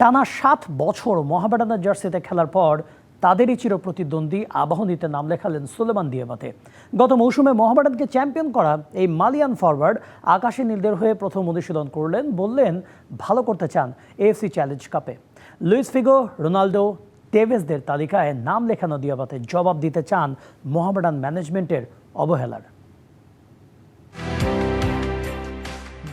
টানা সাত বছর মোহামেডানের জার্সিতে খেলার পর তাদেরই চির প্রতিদ্বন্দ্বী আবাহনীতে নাম লেখালেন সুলেমান দিয়াবাতে গত মৌসুমে মোহামেডানকে চ্যাম্পিয়ন করা এই মালিয়ান ফরওয়ার্ড আকাশে নীলদের হয়ে প্রথম অনুশীলন করলেন, বললেন, ভালো করতে চান এএফসি চ্যালেঞ্জ কাপে লুইস ফিগো রোনাল্ডো টেভেসদের তালিকায় নাম লেখানো দিয়াবাতে জবাব দিতে চান মোহামেডান ম্যানেজমেন্টের অবহেলার।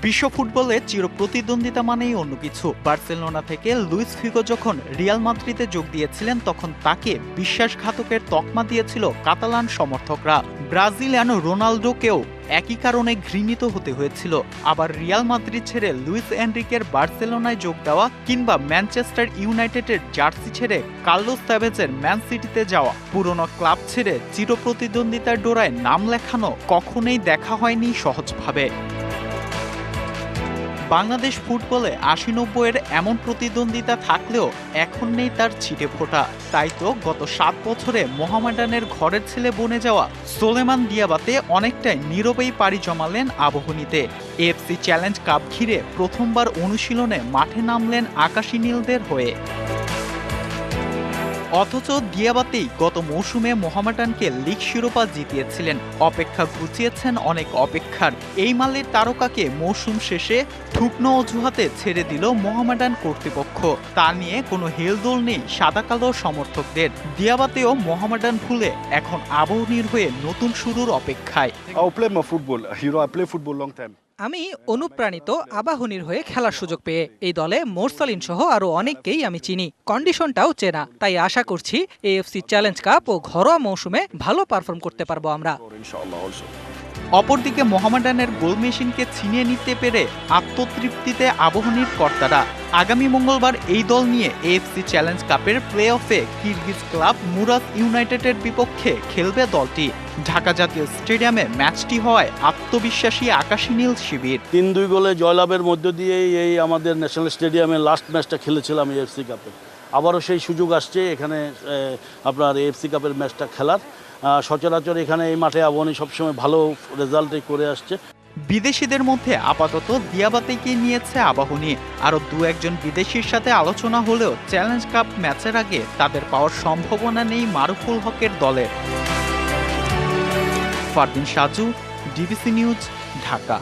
বিশ্ব ফুটবলে চির প্রতিদ্বন্দ্বিতা মানেই অন্য কিছু। বার্সেলোনা থেকে লুইস ফিগো যখন রিয়াল মাদ্রিদে যোগ দিয়েছিলেন, তখন তাকে বিশ্বাসঘাতকের তকমা দিয়েছিল কাতালান সমর্থকরা। ব্রাজিলিয়ান রোনালদোকেও একই কারণে ঘৃণিত হতে হয়েছিল। আবার রিয়াল মাদ্রিদ ছেড়ে লুইস এনরিকের বার্সেলোনায় যোগ দেওয়া কিংবা ম্যানচেস্টার ইউনাইটেডের জার্সি ছেড়ে কার্লোস তাভেজের ম্যান সিটিতে যাওয়া, পুরনো ক্লাব ছেড়ে চিরপ্রতিদ্বন্দ্বিতার ডোরায় নাম লেখানো কখনোই দেখা হয়নি সহজভাবে। বাংলাদেশ ফুটবলে আশি নব্বইয়ের এমন প্রতিদ্বন্দ্বিতা থাকলেও এখন নেই তার ছিটে ফোটা। তাই তো গত সাত বছরে মোহামেডানের ঘরের ছেলে বনে যাওয়া সোলেমান দিয়াবাতে অনেকটাই নীরবেই পাড়ি জমালেন আবহনীতে। এফসি চ্যালেঞ্জ কাপ ঘিরে প্রথমবার অনুশীলনে মাঠে নামলেন আকাশী নীলদের হয়ে। অথচ দিয়াবাতেই গত মৌসুমে মোহামেডানকে লিগ শিরোপা জিতিয়েছিলেন। অপেক্ষা ঘুচিয়েছেন অনেক অপেক্ষার। এই মালের তারকাকে মৌসুম শেষে ঠুকনো অজুহাতে ছেড়ে দিল মোহামেডান কর্তৃপক্ষ। তা নিয়ে কোনো হেলদোল নেই সাদা কালো সমর্থকদের। দিয়াবাতেও মোহামেডান ভুলে এখন আবহনীর হয়ে নতুন শুরুর অপেক্ষায়। I'll play my football. You আমি অনুপ্রাণিত আবাহনীর হয়ে খেলার সুযোগ পেয়ে। এই দলে মোরসালিন সহ আরও অনেককেই আমি চিনি। কন্ডিশনটাও চেনা, তাই আশা করছি এএফসি চ্যালেঞ্জ কাপ ও ঘরোয়া মৌসুমে ভালো পারফর্ম করতে পারব আমরা. অপরদিকে মোহামেডানের গোল মেশিনকে ছিনিয়ে নিতে পেরে আত্মতৃপ্তিতে আবহনীর কর্তারা। আগামী মঙ্গলবার এই দল নিয়ে এএফসি চ্যালেঞ্জ কাপের প্লে অফে কিরগিজ ক্লাব মুরাদ ইউনাইটেডের বিপক্ষে খেলবে দলটি। ঢাকা জাতীয় স্টেডিয়ামে ম্যাচটি হওয়ায় আত্মবিশ্বাসী আকাশী নীল শিবির। তিন দুই গোলে জয়লাভের মধ্য দিয়েই এই আমাদের ন্যাশনাল স্টেডিয়ামে লাস্ট ম্যাচটা খেলেছিলাম এএফসি কাপে আবারও সেই সুযোগ আসছে এখানে আপনার এএফসি কাপের ম্যাচটা খেলার। সচরাচর এখানে এই মাঠে আবহানি সবসময় ভালো রেজাল্টই করে আসছে। বিদেশিদের মধ্যে আপাতত দিয়াবাতেকে নিয়েছে আবাহনী। আরও দু একজন বিদেশির সাথে আলোচনা হলেও চ্যালেঞ্জ কাপ ম্যাচের আগে তাদের পাওয়ার সম্ভাবনা নেই মারুফুল হকের দলের ফারদিন সাজু, ডিবিসি নিউজ, ঢাকা।